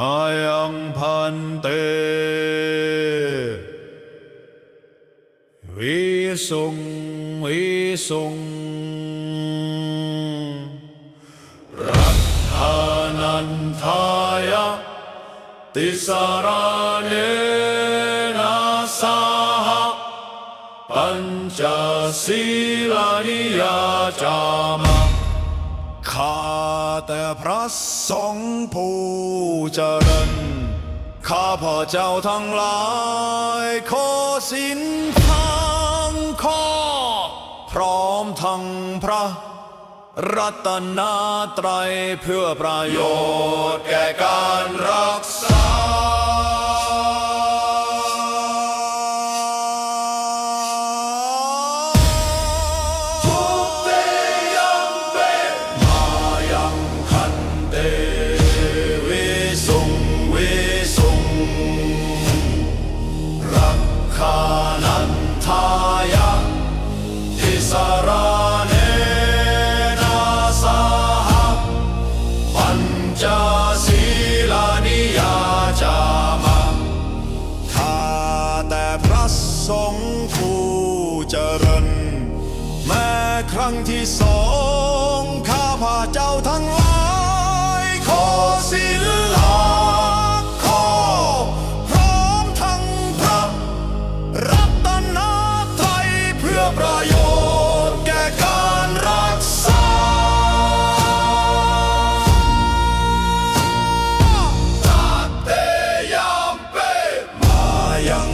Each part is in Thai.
อายังพันเตวิสุงวิสุงรักฐานันทายะติสาร แต่พระสงฆ์ผู้เจริญ ข้าพระเจ้าทั้งหลาย ขอสินทางข้อ พร้อมทั้งพระรัตนตรัยเพื่อประโยชน์แก่การรักษา สงผู้เจริญ แม้ครั้งที่สองข้าพระเจ้าทั้งหลายขอสิลาขอพร้อมทั้งพระรัตนตรัยเพื่อประโยชน์แก่การรักษาตาเตยามเปมายัง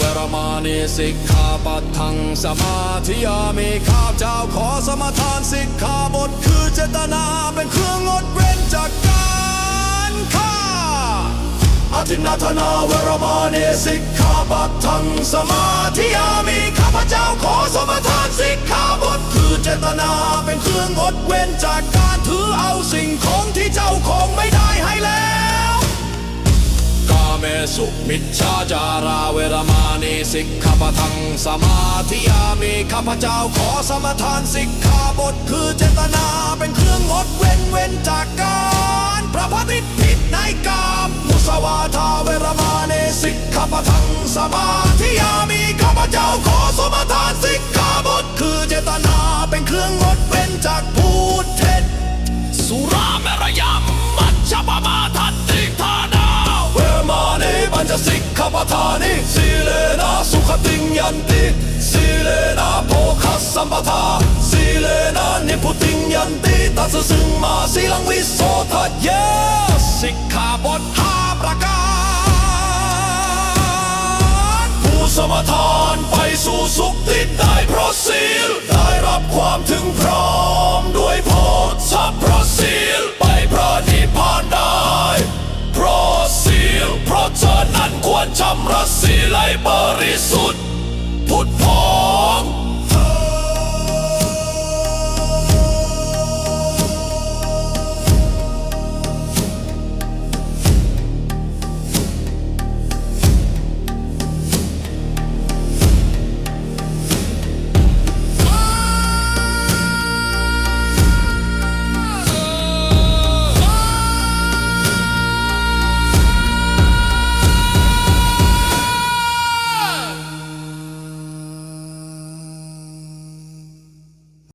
วรมานิสิกขาปัทังสมาธิยามีข้าพเจ้าขอสมทานสิกขาบทคือเจตนาเป็นเครื่องงดเว้นจากการฆ่าอธินาธนาเวรมาเนสิกขาปัทังสมาธิยามีข้าพเจ้าขอสมทานสิกขาบทคือเจตนาเป็นเครื่อ งดเว้นจากการถือเอาสิ่งของที่เจ้าของไม่ได้ให้แล้วกาเมสุมิจฉาจาราเวรมานีสิกขปทังสมาธิยามีข้าพเจ้าขอสมทานสิกขาบทคือเจตนาเป็นเครื่องงดเว้นเว้นจากการประพฤติผิดในกามมุสาวาทาเวรมานีสิกขปทังสมาธิยามีข้าพเจ้าขอสมทานสิก จากพูดเท็จสุราเมรยามมัจฉปมาทันติธานาเวมานิปัญจสิกขปทานิสีเลนะสุขติงยันติสีเลนะโภคัสสัมปทาสีเลนะนิพุติงยันติตัสสึงมาสีลังวิโสทัดเยสิกขาบทห้าประการผู้สมทานไปสู่สุขติดได้เพราะศีลได้รับความถึงพร้อม อนั้นควรชำระศีลให้บริสุทธิ์พุทธพอ